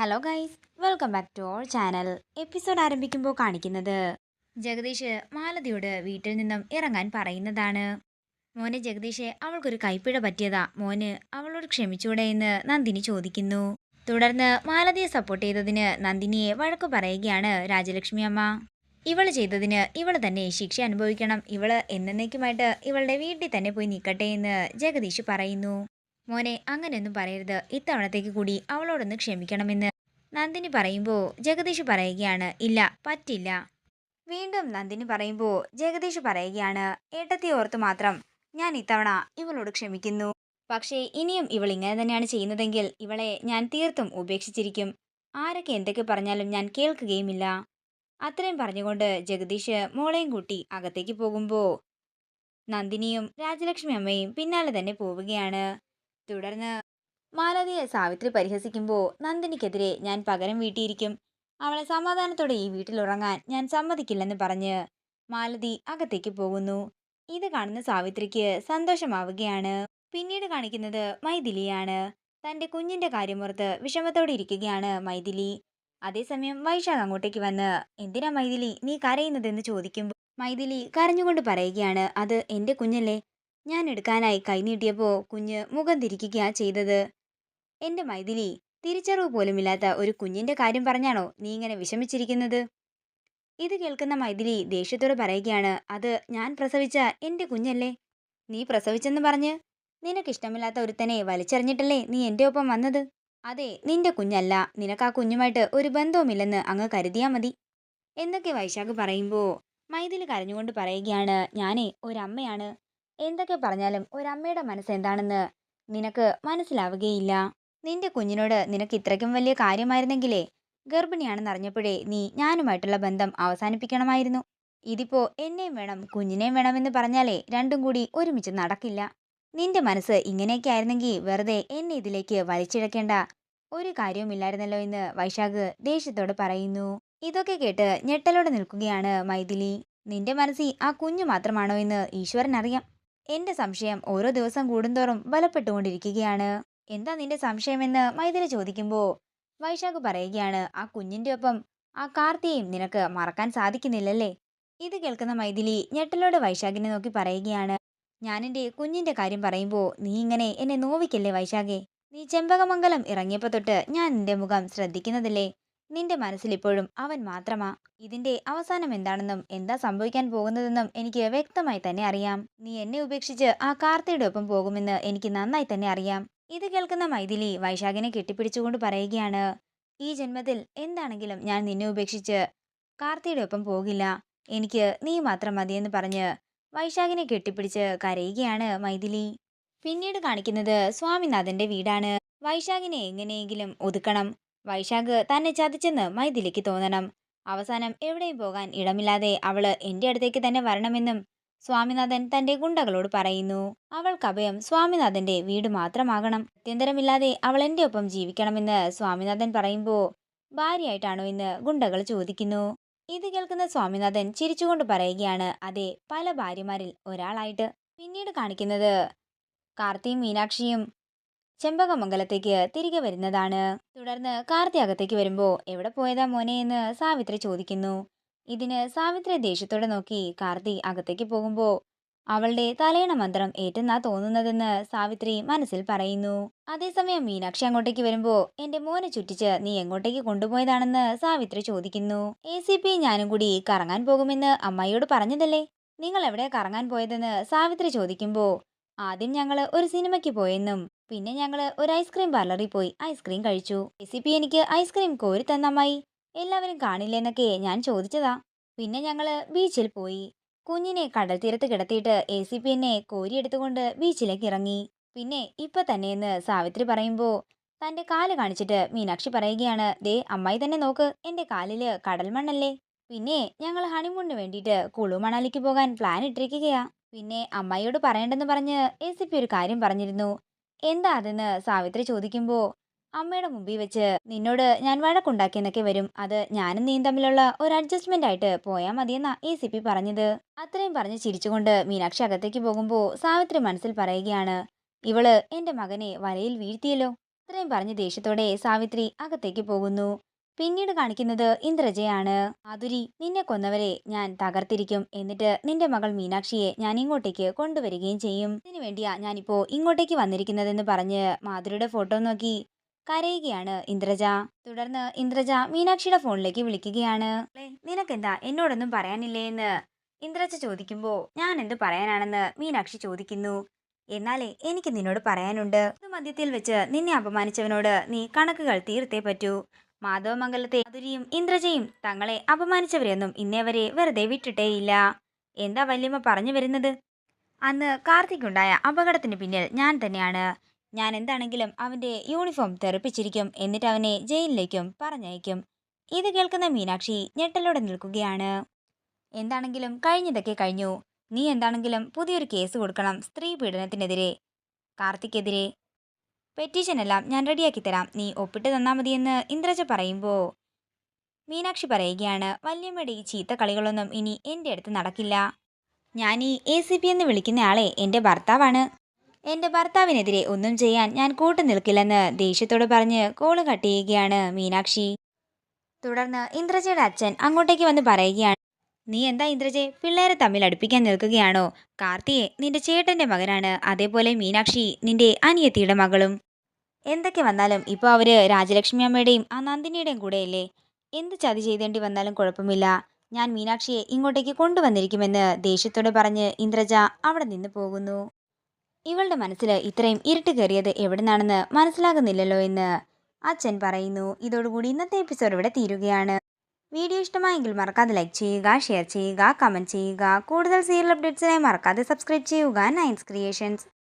Hello guys welcome back to our channel episode ആരംഭിക്കുമ്പോൾ കാണിക്കുന്നത് ജഗദീഷ് മാലതിയോട് വീട്ടിൽ നിന്നും ഇറങ്ങാൻ പറയുന്നതാണ്. മോനെ ജഗദീഷെ അവൾക്കൊരു കൈപ്പിഴ പറ്റിയതാ. മോന് അവളോട് ക്ഷമിച്ചൂടെ എന്ന് നന്ദിനി ചോദിക്കുന്നു. തുടർന്ന് മാലതിയെ സപ്പോർട്ട് ചെയ്തതിന് നന്ദിനിയെ വഴക്കു പറയുകയാണ് രാജലക്ഷ്മി അമ്മ. ഇവൾ ചെയ്തതിന് ഇവൾ തന്നെ ശിക്ഷ അനുഭവിക്കണം. ഇവൾ എന്നേക്കുമായിട്ട് ഇവളുടെ വീട്ടിൽ തന്നെ പോയി നിൽക്കട്ടെ എന്ന് ജഗദീഷ് പറയുന്നു. മോനെ അങ്ങനെയൊന്നും പറയരുത്. ഇത്തവണത്തേക്ക് കൂടി അവളോടൊന്ന് ക്ഷമിക്കണമെന്ന്. നന്ദിനി പറയുമ്പോൾ ജഗദീഷ് പറയുകയാണ് ഇല്ല പറ്റില്ല. വീണ്ടും നന്ദിനി പറയുമ്പോൾ ജഗദീഷ് പറയുകയാണ് ഏട്ടത്തി ഓർത്ത് മാത്രം ഞാൻ ഇത്തവണ ഇവളോട് ക്ഷമിക്കുന്നു. പക്ഷേ ഇനിയും ഇവൾ ഇങ്ങനെ തന്നെയാണ് ചെയ്യുന്നതെങ്കിൽ ഇവളെ ഞാൻ തീർത്തും ഉപേക്ഷിച്ചിരിക്കും. ആരൊക്കെ എന്തൊക്കെ പറഞ്ഞാലും ഞാൻ കേൾക്കുകയുമില്ല. അത്രയും പറഞ്ഞുകൊണ്ട് ജഗദീഷ് മോളെയും കൂട്ടി അകത്തേക്ക് പോകുമ്പോൾ നന്ദിനിയും രാജലക്ഷ്മി അമ്മയും പിന്നാലെ തന്നെ പോവുകയാണ്. തുടർന്ന് മാലതിയെ സാവിത്രി പരിഹസിക്കുമ്പോൾ നന്ദിനിക്കെതിരെ ഞാൻ പകരം വീട്ടിയിരിക്കും. അവളെ സമാധാനത്തോടെ ഈ വീട്ടിൽ ഉറങ്ങാൻ ഞാൻ സമ്മതിക്കില്ലെന്ന് പറഞ്ഞ് മാലതി അകത്തേക്ക് പോകുന്നു. ഇത് കാണുന്ന സാവിത്രിക്ക് സന്തോഷമാവുകയാണ്. പിന്നീട് കാണിക്കുന്നത് മൈഥിലിയാണ്. തന്റെ കുഞ്ഞിന്റെ കാര്യമോർത്ത് വിഷമത്തോടെ ഇരിക്കുകയാണ് മൈഥിലി. അതേസമയം വൈശാഖ് അങ്ങോട്ടേക്ക് വന്ന് എന്തിനാ മൈഥിലി നീ കരയുന്നതെന്ന് ചോദിക്കുമ്പോൾ മൈഥിലി കരഞ്ഞുകൊണ്ട് പറയുകയാണ് അത് എന്റെ കുഞ്ഞല്ലേ? ഞാൻ എടുക്കാനായി കൈനീട്ടിയപ്പോൾ കുഞ്ഞ് മുഖം തിരിക്കുകയാ ചെയ്തത്. എന്റെ മൈഥിലി തിരിച്ചറിവ് പോലുമില്ലാത്ത ഒരു കുഞ്ഞിന്റെ കാര്യം പറഞ്ഞാണോ നീ ഇങ്ങനെ വിഷമിച്ചിരിക്കുന്നത്? ഇത് കേൾക്കുന്ന മൈഥിലി ദേഷ്യത്തോടെ പറയുകയാണ് അത് ഞാൻ പ്രസവിച്ച എന്റെ കുഞ്ഞല്ലേ? നീ പ്രസവിച്ചെന്ന് പറഞ്ഞ്? നിനക്കിഷ്ടമില്ലാത്ത ഒരുത്തനെ വലിച്ചെറിഞ്ഞിട്ടല്ലേ നീ എന്റെ ഒപ്പം വന്നത്? അതെ നിന്റെ കുഞ്ഞല്ല. നിനക്ക് ആ കുഞ്ഞുമായിട്ട് ഒരു ബന്ധവുമില്ലെന്ന് അങ്ങ് കരുതിയാ മതി. എന്നൊക്കെ വൈശാഖ് പറയുമ്പോൾ മൈഥിലി കരഞ്ഞുകൊണ്ട് പറയുകയാണ് ഞാനേ ഒരമ്മയാണ്. എന്തൊക്കെ പറഞ്ഞാലും ഒരമ്മയുടെ മനസ്സ് എന്താണെന്ന് നിനക്ക് മനസ്സിലാവുകയില്ല. നിന്റെ കുഞ്ഞിനോട് നിനക്ക് ഇത്രയ്ക്കും വലിയ കാര്യമായിരുന്നെങ്കിലേ ഗർഭിണിയാണെന്ന് അറിഞ്ഞപ്പോഴേ നീ ഞാനുമായിട്ടുള്ള ബന്ധം അവസാനിപ്പിക്കണമായിരുന്നു. ഇതിപ്പോ എന്നെയും വേണം കുഞ്ഞിനെയും വേണമെന്ന് പറഞ്ഞാലേ രണ്ടും കൂടി ഒരുമിച്ച് നടക്കില്ല. നിന്റെ മനസ്സ് ഇങ്ങനെയൊക്കെ ആയിരുന്നെങ്കിൽ വെറുതെ എന്നെ ഇതിലേക്ക് വലിച്ചിഴക്കേണ്ട ഒരു കാര്യവുമില്ലായിരുന്നല്ലോ എന്ന് വൈശാഖ് ദേഷ്യത്തോട് പറയുന്നു. ഇതൊക്കെ കേട്ട് ഞെട്ടലോടെ നിൽക്കുകയാണ് മൈഥിലി. നിന്റെ മനസ്സിൽ ആ കുഞ്ഞു മാത്രമാണോ എന്ന് ഈശ്വരൻ അറിയാം എന്റെ സംശയം ഓരോ ദിവസം കൂടുന്തോറും ബലപ്പെട്ടുകൊണ്ടിരിക്കുകയാണ്. എന്താ നിന്റെ സംശയമെന്ന് മൈഥിലി ചോദിക്കുമ്പോൾ വൈശാഖ് പറയുകയാണ് ആ കുഞ്ഞിന്റെ ഒപ്പം ആ കാർത്തിയെയും നിനക്ക് മറക്കാൻ സാധിക്കുന്നില്ലല്ലേ? ഇത് കേൾക്കുന്ന മൈഥിലി ഞെട്ടലോടെ വൈശാഖിനെ നോക്കി പറയുകയാണ് എന്റെ കുഞ്ഞിന്റെ കാര്യം പറയുമ്പോൾ നീ ഇങ്ങനെ എന്നെ നോവിക്കല്ലേ വൈശാഖേ? നീ ചെമ്പകമംഗലം ഇറങ്ങിയപ്പോൾ തൊട്ട് ഞാൻ നിന്റെ മുഖം ശ്രദ്ധിക്കുന്നതല്ലേ? നിന്റെ മനസ്സിൽ ഇപ്പോഴും അവൻ മാത്രമാ. ഇതിന്റെ അവസാനം എന്താണെന്നും എന്താ സംഭവിക്കാൻ പോകുന്നതെന്നും എനിക്ക് വ്യക്തമായി തന്നെ അറിയാം. നീ എന്നെ ഉപേക്ഷിച്ച് ആ കാർത്തിയുടെ ഒപ്പം പോകുമെന്ന് എനിക്ക് നന്നായി തന്നെ അറിയാം. ഇത് കേൾക്കുന്ന മൈഥിലി വൈശാഖിനെ കെട്ടിപ്പിടിച്ചുകൊണ്ട് പറയുകയാണ് ഈ ജന്മത്തിൽ എന്താണെങ്കിലും ഞാൻ നിന്നെ ഉപേക്ഷിച്ച് കാർത്തിയുടെ ഒപ്പം പോകില്ല. എനിക്ക് നീ മാത്രം മതിയെന്ന് പറഞ്ഞ് വൈശാഖിനെ കെട്ടിപ്പിടിച്ച് കരയുകയാണ് മൈഥിലി. പിന്നീട് കാണിക്കുന്നത് സ്വാമിനാഥന്റെ വീടാണ്. വൈശാഖിനെ എങ്ങനെയെങ്കിലും ഒതുക്കണം. വൈശാഖ് തന്നെ ചതിച്ചെന്ന് മൈഥിലിക്ക് തോന്നണം. അവസാനം എവിടെയും പോകാൻ ഇടമില്ലാതെ അവൾ എന്റെ അടുത്തേക്ക് തന്നെ വരണമെന്നും സ്വാമിനാഥൻ തന്റെ ഗുണ്ടകളോട് പറയുന്നു. അവൾക്ക് അഭയം സ്വാമിനാഥന്റെ വീട് മാത്രമാകണം. അത്യന്തരമില്ലാതെ അവൾ എന്റെ ഒപ്പം ജീവിക്കണമെന്ന് സ്വാമിനാഥൻ പറയുമ്പോൾ ഭാര്യയായിട്ടാണോ എന്ന് ഗുണ്ടകൾ ചോദിക്കുന്നു. ഇത് കേൾക്കുന്ന സ്വാമിനാഥൻ ചിരിച്ചുകൊണ്ട് പറയുകയാണ് അതെ പല ഭാര്യമാരിൽ ഒരാളായിട്ട്. പിന്നീട് കാണിക്കുന്നത് കാർത്തിയും മീനാക്ഷിയും ചെമ്പകമംഗലത്തേക്ക് തിരികെ വരുന്നതാണ്. തുടർന്ന് കാർത്തി അകത്തേക്ക് വരുമ്പോൾ എവിടെ പോയതാ മോനെ? എന്ന് സാവിത്രി ചോദിക്കുന്നു. ഇതിന് സാവിത്രി ദേഷ്യത്തോടെ നോക്കി കാർത്തി അകത്തേക്ക് പോകുമ്പോൾ അവളുടെ തലയണ മന്ത്രം ഏറ്റെന്നാ തോന്നുന്നതെന്ന് സാവിത്രി മനസ്സിൽ പറയുന്നു. അതേസമയം മീനാക്ഷി അങ്ങോട്ടേക്ക് വരുമ്പോൾ എന്റെ മോനെ ചുറ്റിച്ച് നീ എങ്ങോട്ടേക്ക് കൊണ്ടുപോയതാണെന്ന് സാവിത്രി ചോദിക്കുന്നു. എ. സി. പി. ഞാനും കൂടി കറങ്ങാൻ പോകുമെന്ന് അമ്മായിയോട് പറഞ്ഞതല്ലേ? നിങ്ങൾ എവിടെ കറങ്ങാൻ പോയതെന്ന് സാവിത്രി ചോദിക്കുമ്പോൾ ആദ്യം ഞങ്ങൾ ഒരു സിനിമയ്ക്ക് പോയെന്നും പിന്നെ ഞങ്ങൾ ഒരു ഐസ്ക്രീം പാർലറിൽ പോയി. ഐസ്ക്രീം കഴിച്ചു. റെസിപ്പി എനിക്ക് ഐസ്ക്രീം കോരി തന്നമ്മായി. എല്ലാവരും കാണില്ലെന്നൊക്കെ ഞാൻ ചോദിച്ചതാ. പിന്നെ ഞങ്ങൾ ബീച്ചിൽ പോയി. കുഞ്ഞിനെ കടൽ തീരത്ത് കിടത്തിയിട്ട് എ സി പി എന്നെ കോരിയെടുത്തുകൊണ്ട് ബീച്ചിലേക്ക് ഇറങ്ങി. പിന്നെ ഇപ്പൊ തന്നെയെന്ന് സാവിത്രി പറയുമ്പോൾ തന്റെ കാൽ കാണിച്ചിട്ട് മീനാക്ഷി പറയുകയാണ് ദേ അമ്മായി തന്നെ നോക്ക് എന്റെ കാലിൽ കടൽ മണ്ണല്ലേ? പിന്നെ ഞങ്ങൾ ഹണിമൂണിന് വേണ്ടിയിട്ട് കുളു മണാലിക്ക് പോകാൻ പ്ലാൻ ഇട്ടിരിക്കുകയാണ് പിന്നെ അമ്മായിയോട് പറയണ്ടെന്ന് പറഞ്ഞ് എ സി പി ഒരു കാര്യം പറഞ്ഞിരുന്നു. എന്താ അതെന്ന് സാവിത്രി ചോദിക്കുമ്പോൾ അമ്മയുടെ മുമ്പിൽ വെച്ച് നിന്നോട് ഞാൻ വഴക്കുണ്ടാക്കിയെന്നൊക്കെ വരും. അത് ഞാനും നീയും തമ്മിലുള്ള ഒരു അഡ്ജസ്റ്റ്മെന്റ് ആയിട്ട് പോയാൽ മതിയെന്നാ എ സി പി പറഞ്ഞത്. അത്രയും പറഞ്ഞ് ചിരിച്ചുകൊണ്ട് മീനാക്ഷി അകത്തേക്ക് പോകുമ്പോൾ സാവിത്രി മനസ്സിൽ പറയുകയാണ് ഇവൾ എന്റെ മകനെ വലയിൽ വീഴ്ത്തിയല്ലോ. ഇത്രയും പറഞ്ഞ് ദേഷ്യത്തോടെ സാവിത്രി അകത്തേക്ക് പോകുന്നു. പിന്നീട് കാണിക്കുന്നത് ഇന്ദ്രജയാണ്. മാധുരി നിന്നെ കൊന്നവരെ ഞാൻ തകർത്തിരിക്കും. എന്നിട്ട് നിന്റെ മകൾ മീനാക്ഷിയെ ഞാൻ ഇങ്ങോട്ടേക്ക് കൊണ്ടുവരികയും ചെയ്യും. ഇതിനു വേണ്ടിയാ ഞാനിപ്പോ ഇങ്ങോട്ടേക്ക് വന്നിരിക്കുന്നതെന്ന് പറഞ്ഞ് മാധുരിയുടെ ഫോട്ടോ നോക്കി കരയുകയാണ് ഇന്ദ്രജ. തുടർന്ന് ഇന്ദ്രജ മീനാക്ഷിയുടെ ഫോണിലേക്ക് വിളിക്കുകയാണ്. നിനക്കെന്താ എന്നോടൊന്നും പറയാനില്ലേ എന്ന്? ഇന്ദ്രജ ചോദിക്കുമ്പോ ഞാൻ എന്ത് പറയാനാണെന്ന് മീനാക്ഷി ചോദിക്കുന്നു. എന്നാലേ എനിക്ക് നിന്നോട് പറയാനുണ്ട് മദ്യത്തിൽ വെച്ച് നിന്നെ അപമാനിച്ചവനോട് നീ കണക്കുകൾ തീർത്തേ പറ്റൂ. മാധവമംഗലത്തെ മാധുരിയും ഇന്ദ്രജയും തങ്ങളെ അപമാനിച്ചവരെയൊന്നും ഇന്നേവരെ വെറുതെ വിട്ടിട്ടേയില്ല. എന്താ വല്യമ്മ പറഞ്ഞു വരുന്നത്? അന്ന് കാർത്തിക്കുണ്ടായ അപകടത്തിന് പിന്നിൽ ഞാൻ തന്നെയാണ്. ഞാൻ എന്താണെങ്കിലും അവന്റെ യൂണിഫോം തെറിപ്പിച്ചിരിക്കും എന്നിട്ട് അവനെ ജയിലിലേക്കും പറഞ്ഞയക്കും. ഇത് കേൾക്കുന്ന മീനാക്ഷി ഞെട്ടലോടെ നിൽക്കുകയാണ്. എന്താണെങ്കിലും കഴിഞ്ഞതൊക്കെ കഴിഞ്ഞു. നീ എന്താണെങ്കിലും പുതിയൊരു കേസ് കൊടുക്കണം സ്ത്രീ പീഡനത്തിനെതിരെ. കാർത്തിക്കെതിരെ പെറ്റീഷനെല്ലാം ഞാൻ റെഡിയാക്കി തരാം. നീ ഒപ്പിട്ട് തന്നാൽ മതിയെന്ന് ഇന്ദ്രജ പറയുമ്പോൾ മീനാക്ഷി പറയുകയാണ് വല്യമ്മയുടെ ഈ ചീത്ത കളികളൊന്നും ഇനി എന്റെ അടുത്ത് നടക്കില്ല. ഞാൻ ഈ എ സി പി എന്ന് വിളിക്കുന്ന ആളെ എന്റെ ഭർത്താവാണ്. എന്റെ ഭർത്താവിനെതിരെ ഒന്നും ചെയ്യാൻ ഞാൻ കൂട്ടു നിൽക്കില്ലെന്ന് ദേഷ്യത്തോട് പറഞ്ഞ് കോൾ കട്ട് ചെയ്യുകയാണ് മീനാക്ഷി. തുടർന്ന് ഇന്ദ്രജയുടെ അച്ഛൻ അങ്ങോട്ടേക്ക് വന്ന് പറയുകയാണ് നീ എന്താ ഇന്ദ്രജെ പിള്ളേരെ തമ്മിൽ അടുപ്പിക്കാൻ നിൽക്കുകയാണോ? കാർത്തിയെ നിന്റെ ചേട്ടന്റെ മകനാണ്. അതേപോലെ മീനാക്ഷി നിന്റെ അനിയത്തിയുടെ മകളും. എന്തൊക്കെ വന്നാലും ഇപ്പോൾ അവർ രാജലക്ഷ്മി അമ്മയുടെയും ആ നന്ദിനിയുടെയും കൂടെയല്ലേ? എന്ത് ചതി ചെയ്തേണ്ടി വന്നാലും കുഴപ്പമില്ല. ഞാൻ മീനാക്ഷിയെ ഇങ്ങോട്ടേക്ക് കൊണ്ടുവന്നിരിക്കുമെന്ന് ദേഷ്യത്തോടെ പറഞ്ഞ് ഇന്ദ്രജ അവിടെ നിന്ന് പോകുന്നു. ഇവളുടെ മനസ്സിൽ ഇത്രയും ഇരുട്ട് കയറിയത് എവിടുന്നാണെന്ന് മനസ്സിലാകുന്നില്ലല്ലോ എന്ന് അച്ഛൻ പറയുന്നു. ഇതോടുകൂടി ഇന്നത്തെ എപ്പിസോഡ് ഇവിടെ തീരുകയാണ്. വീഡിയോ ഇഷ്ടമായെങ്കിൽ മറക്കാതെ ലൈക്ക് ചെയ്യുക ഷെയർ ചെയ്യുക കമന്റ് ചെയ്യുക. കൂടുതൽ സീരിയൽ അപ്ഡേറ്റ്സിനായി മറക്കാതെ സബ്സ്ക്രൈബ് ചെയ്യുക. നയൻസ് ക്രിയേഷൻസ്.